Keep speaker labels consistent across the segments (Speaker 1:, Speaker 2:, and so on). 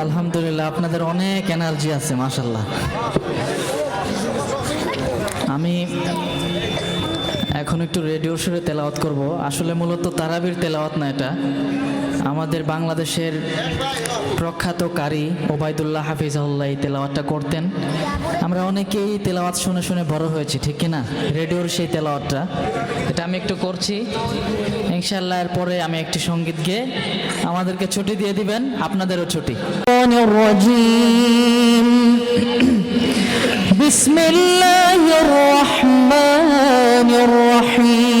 Speaker 1: আলহামদুলিল্লাহ, আপনাদের অনেক এনার্জি আছে মাশাল্লাহ আমি এখন একটু রেডিও সুরে তেলাওয়াত করব। আসলে মূলত তারাবির তেলাওয়াত না এটা। আমাদের বাংলাদেশের প্রখ্যাত কারি ওবায়দুল্লাহ হাফিজাউল্লাহ এই তেলাওয়াতটা করতেন আমরা অনেকেই তেলাওয়াত শুনে শুনে বড় হয়েছি ঠিক কি না রেডিওর সেই তেলাওয়াতটা এটা আমি একটু করছি ইনশাল্লাহ এরপরে আমি একটি সঙ্গীত গেয়ে আমাদেরকে ছুটি দিয়ে দিবেন আপনাদেরও ছুটি بسم الله الرحمن الرحيم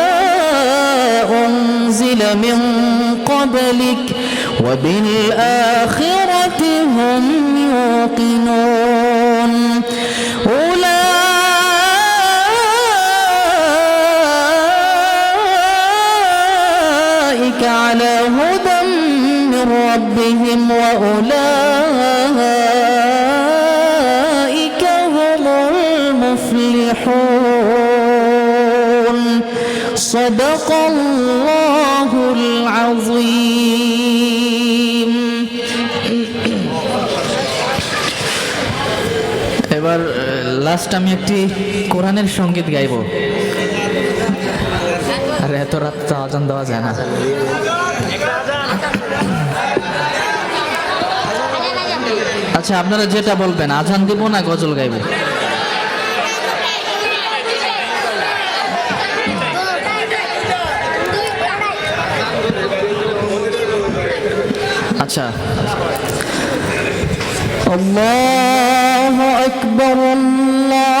Speaker 1: من قبلك وبالآخرة هم يوقنون. أولئك على هدى من ربهم وأولئك هم المفلحون. صدق الله العظيم এবার লাস্ট আমি একটি কোরআনের সঙ্গীত গাইব আর এত রাত তো আজান দেওয়া যায় না আচ্ছা আপনারা যেটা বলবেন আজান দিব না গজল গাইব আচ্ছা। আল্লাহু আকবার আল্লাহ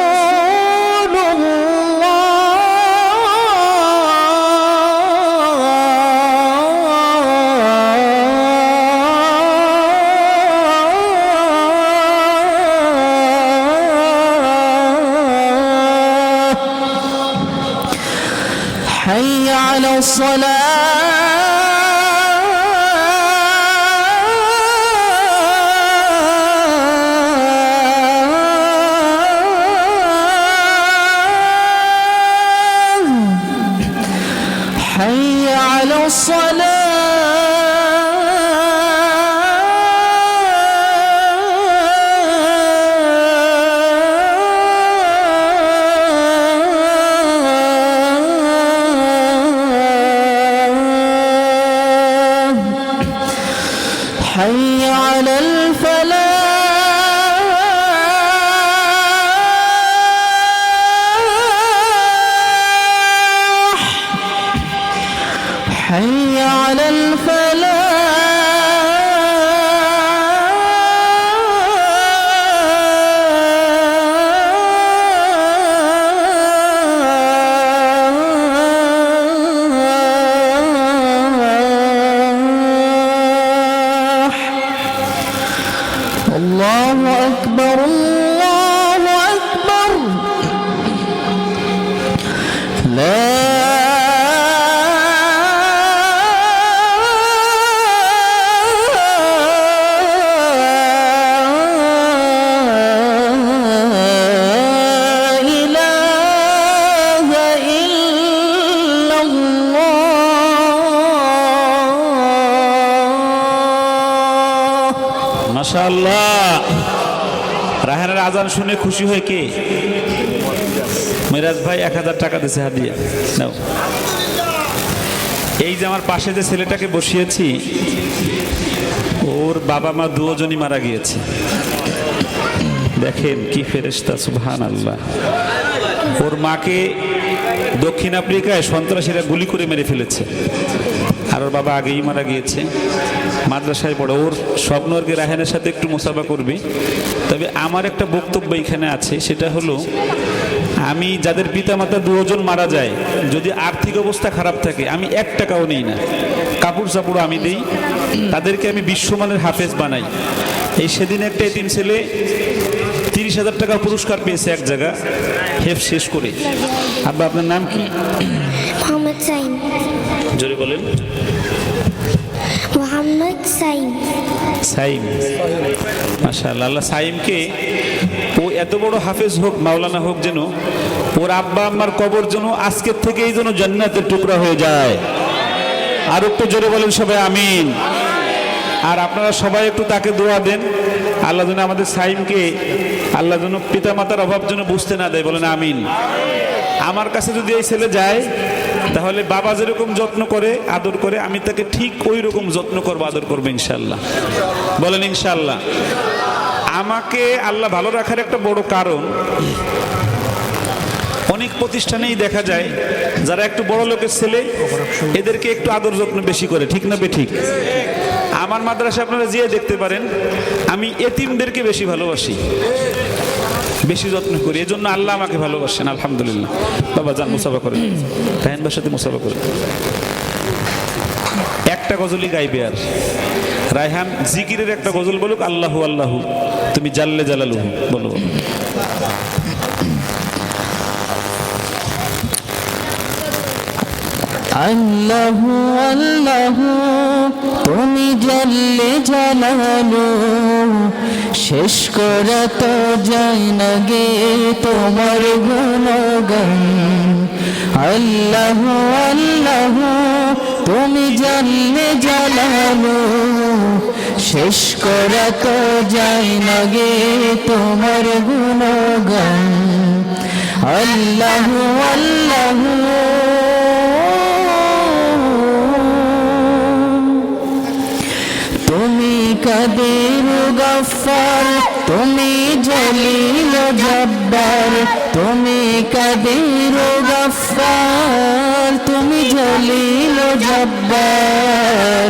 Speaker 1: الصلاة
Speaker 2: মাশাআল্লাহ। রাহানের আজান শুনে খুশি হয়ে কে? মিরাজ ভাই এক হাজার টাকা দিছে হাদিয়া। নাও। এই যে আমার পাশে যে ছেলেটাকে বসিয়েছি, ওর বাবা মা দুজনই মারা গিয়েছে। দেখেন কি ফেরেশতা সুবহান আল্লাহ ওর মাকে দক্ষিণ আফ্রিকায় সন্ত্রাসীরা গুলি করে মেরে ফেলেছে। আর ওর বাবা আগেই মারা গিয়েছে। মাদ্রাসায় পড়ে। ওর স্বপ্ন আর কি রাহানের সাথে একটু মোসাফা করবি। তবে আমার একটা বক্তব্য এখানে আছে, সেটা হলো, আমি যাদের পিতামাতা দুজন মারা যায়, যদি আর্থিক অবস্থা খারাপ থাকে, আমি এক টাকাও নেই না। কাপড় চাপড় আমি দিই। তাদেরকে আমি বিশ্বমানের হাফেজ বানাই। এই সেদিন একটা এতিম ছেলে তিরিশ হাজার টাকার পুরস্কার পেয়েছে এক জায়গা। হেফ শেষ করে। আব্বা আপনার নাম কি?
Speaker 3: মোহাম্মদ সাইম।
Speaker 2: জোরে বলেন।
Speaker 3: মোহাম্মদ সাইম।
Speaker 2: সাইম। মাশাআল্লাহ। আল্লাহ সাইমকে ও এত বড় হাফেজ হোক মাওলানা হোক যেন ওর আব্বা আম্মার কবর যেন আজকের থেকেই যেন জান্নাতের টুকরা হয়ে যায়। আর একটু জোরে বলেন সবাই আমিন। আর আপনারা সবাই একটু তাকে দোয়া দেন। আল্লাহ যেন আমাদের সাইমকে, আল্লাহ যেন পিতা মাতার অভাব যেন বুঝতে না দেয়, বলেন আমিন। আমার কাছে যদি এই ছেলে যায়, তাহলে বাবা যেরকম যত্ন করে, আদর করে, আমি তাকে ঠিক ওই রকম যত্ন করব, আদর করব ইনশাল্লাহ বলেন ইনশাল্লাহ আমাকে আল্লাহ ভালো রাখার একটা বড় কারণ অনেক প্রতিষ্ঠানেই দেখা যায়, যারা একটু বড় লোকের ছেলে, এদেরকে একটু আদর যত্ন বেশি করে, ঠিক না ঠিক আমার মাদ্রাসা আপনারা যেয়ে দেখতে পারেন, আমি এতিমদেরকে বেশি ভালোবাসি। বেশি যত্ন করি এই জন্য আল্লাহ আমাকে ভালোবাসেন, আলহামদুলিল্লাহ। বাবা, যান, মুসাফা করেন। রায়হান সাথে মুসাফা করেন। একটা গজলই গাইবে আর। রায়হান, জিকিরের একটা গজল বলুক, আল্লাহু আল্লাহু, তুমি জাল্লে জালালুহু, বলো।
Speaker 1: আল্লাহ আল্লাহ, তুমি জানলে জানালো শেষ করা তো যায় না গে তোমার গুণগান। আল্লাহ আল্লাহ, তুমি জানলে জানালো শেষ করা তো যায় না গে তোমার গুণগান। আল্লাহ আল্লাহ। তুমি জলিল জব্বার তুমি কাদের গফার তুমি জলিল জব্বার।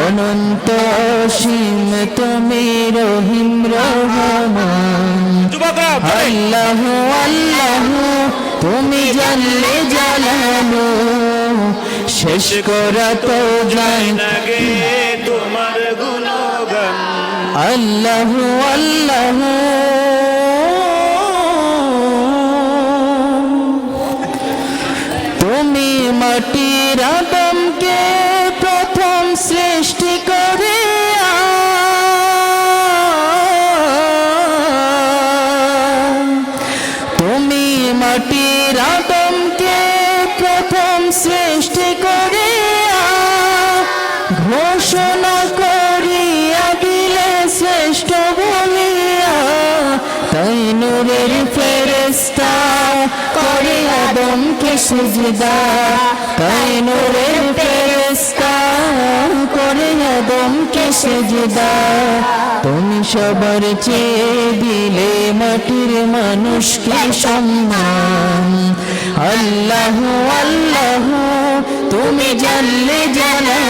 Speaker 1: অনন্ত অসীম তুমি রহিম রহমান। আল্লাহ আল্লাহ তুমি জানলে জানানো শেষ করা তো যায় আল্লাহ আল্লাহ। তুমি মাটির আদমকে প্রথম সৃষ্টি করে তুমি মাটির আদমকে প্রথম সৃষ্টি করে ঘোষণা নূরের ফেরেস্তা করে আদমকে সুজদা তাই নূরের ফেরেস্তা করে আদমকে সুজদা। তুমি সবার চেয়ে দিলে মাটির মানুষকে সম্মান। আল্লাহ আল্লাহ, তুমি জানলে জানালো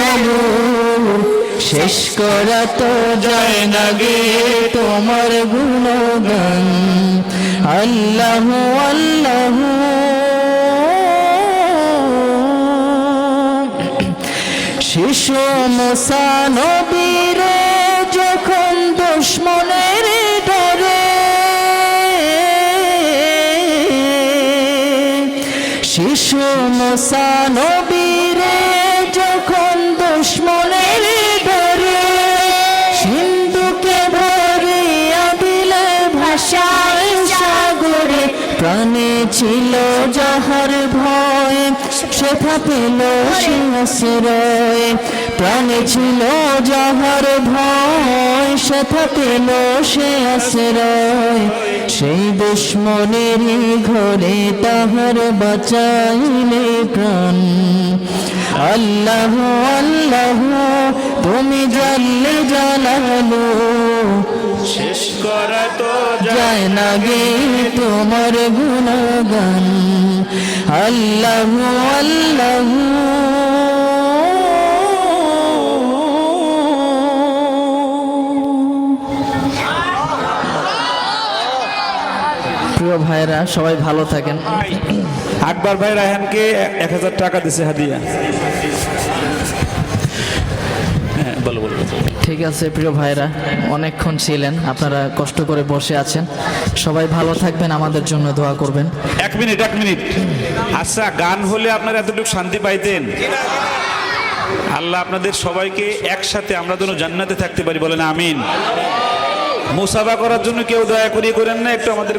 Speaker 1: শেষ করা তো যায় না গে, তোমার গুণগান। আল্লাহ আল্লাহ। শিশু মোসানবীর যখন দুশ্মনের ডরে শিশু মোসানবীর ছিল যাহার ভয় সেথা পেল সে আশ্রয় প্রাণে ছিল যাহার ভয় সেথা পেল সে আশ্রয় সেই দুশ্মনেরই ঘরে তাহার বাঁচাইলে প্রাণ। আল্লাহ আল্লাহ, তুমি জানলে জানালো।
Speaker 2: শেষ করা তো
Speaker 1: যায় না গে তোমার গুণগান। আল্লাহ আল্লাহ। প্রিয় ভাইরা সবাই ভালো থাকেন।
Speaker 2: আকবর ভাই রায়হানকে এক হাজার টাকা দিছে হাদিয়া। হ্যাঁ বলো বলো বলো।
Speaker 1: ঠিক আছে প্রিয় ভাইরা অনেকক্ষণ ছিলেন আপনারা কষ্ট করে বসে আছেন। সবাই ভালো থাকবেন আমাদের জন্য দোয়া করবেন।
Speaker 2: এক মিনিট এক মিনিট। আচ্ছা গান হলে আপনারা এতটুকু শান্তি পাইতেন? আল্লাহ আপনাদের সবাইকে একসাথে আমরা যেন জান্নাতে থাকতে পারি বলেন আমিন। মুসাফা করার জন্য কেউ দয়া করিয়ে করেন না একটু আমাদের